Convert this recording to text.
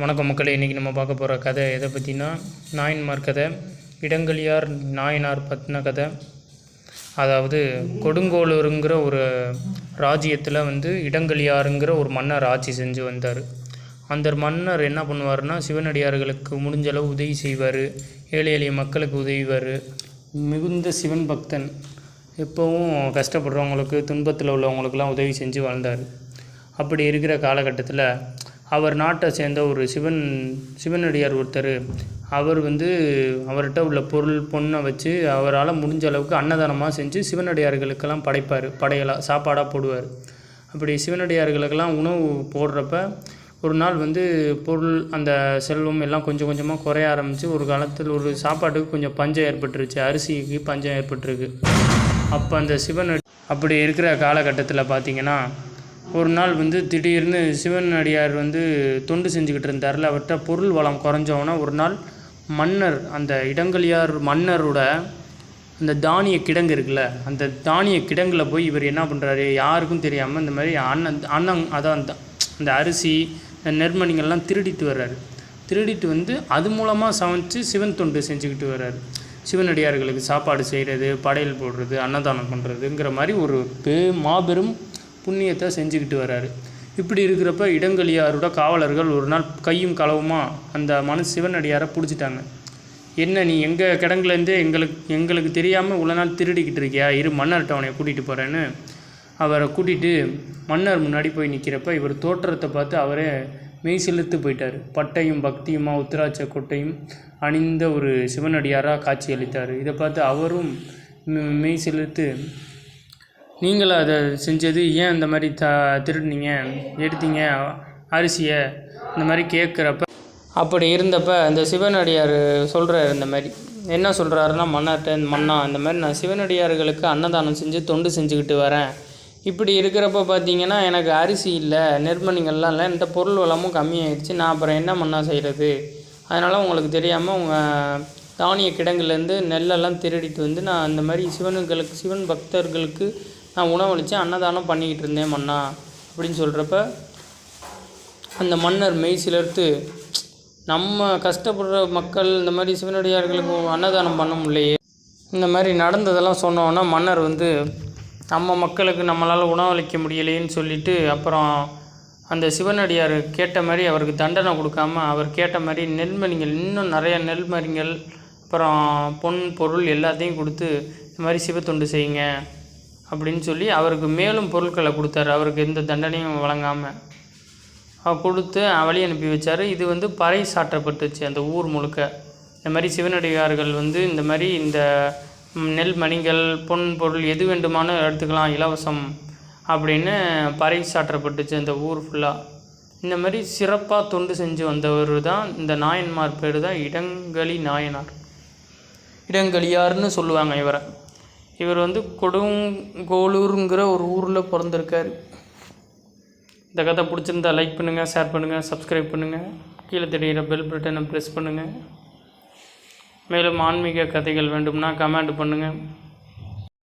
வணக்கம் மக்களே இன்றைக்கி நம்ம பார்க்க போகிற கதை எதை பற்றினா நாயன்மார் கதை இடங்கலியார் நாயனார் பற்றின கதை. அதாவது கொடுங்கோளுருங்கிற ஒரு ராஜ்யத்தில் வந்து இடங்கலியாருங்கிற ஒரு மன்னர் ஆட்சி செஞ்சு வந்தார். அந்த மன்னர் என்ன பண்ணுவார்னா சிவனடியார்களுக்கு முடிஞ்ச அளவு உதவி செய்வார் ஏழை எளிய மக்களுக்கு உதவிவார். மிகுந்த சிவன் பக்தன். எப்போவும் கஷ்டப்படுறவங்களுக்கு துன்பத்தில் உள்ளவங்களுக்கெல்லாம் உதவி செஞ்சு வாழ்ந்தார். அப்படி இருக்கிற காலகட்டத்தில் அவர் நாட்டை சேர்ந்த ஒரு சிவன் சிவனடியார் ஒருத்தர். அவர் வந்து அவர்கிட்ட உள்ள பொருள் பொண்ணை வச்சு அவரால் முடிஞ்ச அளவுக்கு அன்னதானமாக செஞ்சு சிவனடியார்களுக்கெல்லாம் படைப்பார். படையலாக சாப்பாடாக போடுவார். அப்படி சிவனடியார்களுக்கெல்லாம் உணவு போடுறப்ப ஒரு நாள் வந்து பொருள் அந்த செல்வம் எல்லாம் கொஞ்சம் கொஞ்சமாக குறைய ஆரம்பித்து ஒரு காலத்தில் ஒரு சாப்பாட்டுக்கு கொஞ்சம் பஞ்சம் ஏற்பட்டுருச்சு. அரிசிக்கு பஞ்சம் ஏற்பட்டிருக்கு. அப்போ அந்த சிவன் அப்படி இருக்கிற காலகட்டத்தில் பார்த்தீங்கன்னா ஒரு நாள் வந்து திடீர்னு சிவன் அடியார் வந்து தொண்டு செஞ்சுக்கிட்டு இருந்தார்ல அவர்கிட்ட பொருள் வளம் குறைஞ்சவொன்னே ஒரு நாள் மன்னர் அந்த இடங்கலியார் மன்னரோட அந்த தானிய கிடங்கு இருக்குல்ல அந்த தானிய கிடங்கில் போய் இவர் என்ன பண்ணுறாரு யாருக்கும் தெரியாமல் இந்த மாதிரி அண்ணன் அண்ணன் அதான் அந்த அந்த அரிசி இந்த திருடிட்டு வர்றாரு. திருடிட்டு வந்து அது மூலமாக சமைச்சு சிவன் தொண்டு செஞ்சுக்கிட்டு வர்றாரு. சிவனடியார்களுக்கு சாப்பாடு செய்கிறது படையல் போடுறது அன்னதானம் பண்ணுறதுங்கிற மாதிரி ஒரு பெ மாபெரும் புண்ணியத்தை செஞ்சுக்கிட்டு வராரு. இப்படி இருக்கிறப்ப இடங்கலியாரோட காவலர்கள் ஒரு நாள் கையும் களவுமா அந்த மனு சிவனடியாரை பிடிச்சிட்டாங்க. என்ன நீ எங்கள் கிடங்குலேருந்தே எங்களுக்கு எங்களுக்கு தெரியாமல் இவ்வளோ நாள் திருடிக்கிட்டு இருக்கியா? இரு மன்னர்கிட்ட அவனை கூட்டிகிட்டு போகிறேன்னு அவரை கூட்டிகிட்டு மன்னர் முன்னாடி போய் நிற்கிறப்ப இவர் தோற்றத்தை பார்த்து அவரே மெய் செலுத்து போயிட்டார். பட்டையும் பக்தியுமா உத்திராட்ச கொட்டையும் அணிந்த ஒரு சிவனடியாராக காட்சி அளித்தார் இதை பார்த்து அவரும் மெய் செலுத்து நீங்களும் அதை செஞ்சது ஏன் இந்த மாதிரி த திருடுனீங்க எடுத்தீங்க அரிசியை இந்த மாதிரி கேட்குறப்ப? அப்படி இருந்தப்ப அந்த சிவனடியார் சொல்கிறார் இந்த மாதிரி. என்ன சொல்கிறாருன்னா மன்னர்கிட்ட மன்னா இந்த மாதிரி நான் சிவனடியார்களுக்கு அன்னதானம் செஞ்சு தொண்டு செஞ்சுக்கிட்டு வரேன். இப்படி இருக்கிறப்ப பார்த்தீங்கன்னா எனக்கு அரிசி இல்லை நெற்மணிகள்லாம் இல்லை என்கிட்ட பொருள் வளமும் கம்மியாயிடுச்சு நான் அப்புறம் என்ன மண்ணா செய்கிறது அதனால் உங்களுக்கு தெரியாமல் உங்கள் தானிய கிடங்குலேருந்து நெல்லெல்லாம் திருடிட்டு வந்து நான் அந்த மாதிரி சிவனுங்களுக்கு சிவன் பக்தர்களுக்கு நான் உணவளித்து அன்னதானம் பண்ணிக்கிட்டு இருந்தேன் மன்னா அப்படின்னு சொல்கிறப்ப அந்த மன்னர் மெய் சிலர்த்து நம்ம கஷ்டப்படுற மக்கள் இந்த மாதிரி சிவனடியார்களுக்கு அன்னதானம் பண்ண முடியலையே. இந்த மாதிரி நடந்ததெல்லாம் சொன்னோன்னா மன்னர் வந்து நம்ம மக்களுக்கு நம்மளால் உணவளிக்க முடியலையேன்னு சொல்லிட்டு அப்புறம் அந்த சிவனடியார் கேட்ட மாதிரி அவருக்கு தண்டனை கொடுக்காம அவர் கேட்ட மாதிரி நெல்மணிகள் இன்னும் நிறைய நெல்மணிகள் அப்புறம் பொன் பொருள் எல்லாத்தையும் கொடுத்து இந்த மாதிரி சிவத்தொண்டு செய்யுங்க. அப்படின்னு சொல்லி அவருக்கு மேலும் பொருட்களை கொடுத்தாரு. அவருக்கு எந்த தண்டனையும் வழங்காமல் அவர் கொடுத்து வழி அனுப்பி வச்சார். இது வந்து பறை சாற்றப்பட்டுச்சு அந்த ஊர் முழுக்க. இந்த மாதிரி சிவனடியார்கள் வந்து இந்த மாதிரி இந்த நெல் மணிகள் பொன் பொருள் எது வேண்டுமானும் எடுத்துக்கலாம் இலவசம் அப்படின்னு பறை சாற்றப்பட்டுச்சு அந்த ஊர் ஃபுல்லாக இந்த மாதிரி சிறப்பாக தொண்டு செஞ்சு வந்தவர் தான் இந்த நாயன்மார் பேர் தான் இடங்களி நாயனார். இடங்களியார்னு சொல்லுவாங்க இவரை. இவர் வந்து கொடுங்கோளூருங்கிற ஒரு ஊரில் பிறந்திருக்கார். இந்த கதை பிடிச்சிருந்தா லைக் பண்ணுங்கள் ஷேர் பண்ணுங்கள் சப்ஸ்கிரைப் பண்ணுங்கள் கீழே தெரிகிற பெல் பட்டனை ப்ரெஸ் பண்ணுங்கள் மேலும் ஆன்மீக கதைகள் வேண்டும்னா கமெண்ட் பண்ணுங்கள்